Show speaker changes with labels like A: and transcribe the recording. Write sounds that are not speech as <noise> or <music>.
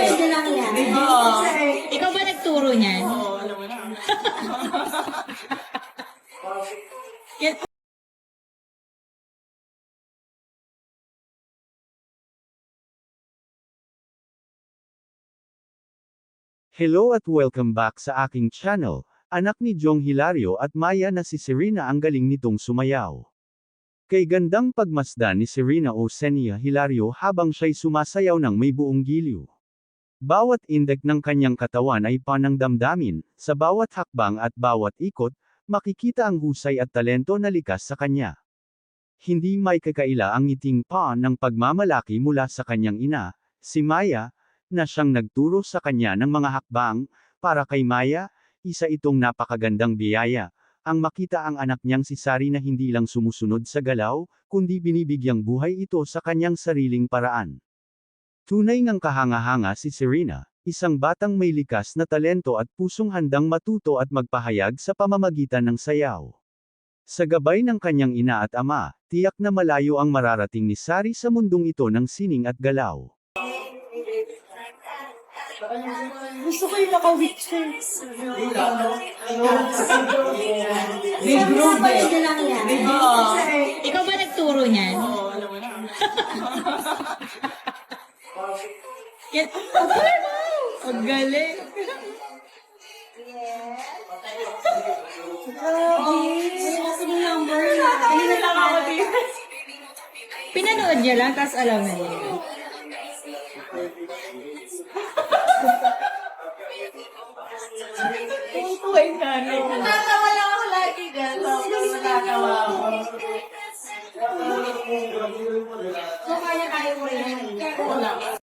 A: Pwede lang yan.
B: Oo. Ikaw ba nagturo niyan?
C: Oo, alam mo na.
B: Yan.
D: Hello at welcome back sa aking channel. Anak ni Jong Hilario at Maya na si Serena ang galing nitong sumayaw. Kay gandang pagmasdan ni Serena o Senia Hilario habang siya'y sumasayaw ng may buong giliw. Bawat indek ng kanyang katawan ay panang damdamin, sa bawat hakbang at bawat ikot, makikita ang husay at talento na likas sa kanya. Hindi may kakaila ang ngiting pa ng pagmamalaki mula sa kanyang ina, si Maya, na siyang nagturo sa kanya ng mga hakbang, para kay Maya, isa itong napakagandang biyaya, ang makita ang anak niyang si Sari na hindi lang sumusunod sa galaw, kundi binibigyang buhay ito sa kanyang sariling paraan. Tunay ngang kahanga-hanga si Serena, isang batang may likas na talento at pusong handang matuto at magpahayag sa pamamagitan ng sayaw. Sa gabay ng kanyang ina at ama, tiyak na malayo ang mararating ni Sari sa mundong ito ng sining at galaw.
A: Gusto ko yung lang yan.
C: Oo.
B: Ikaw ba nagturo niyan?
C: Oo, alam mo na. <laughs>
B: Galing mo! Ang galing.
A: Lang.
B: Pinanood niya lang, tapos alam niya.
C: Tuway na, no? Natatawa lang ako lagi dyan. Natatawa ako.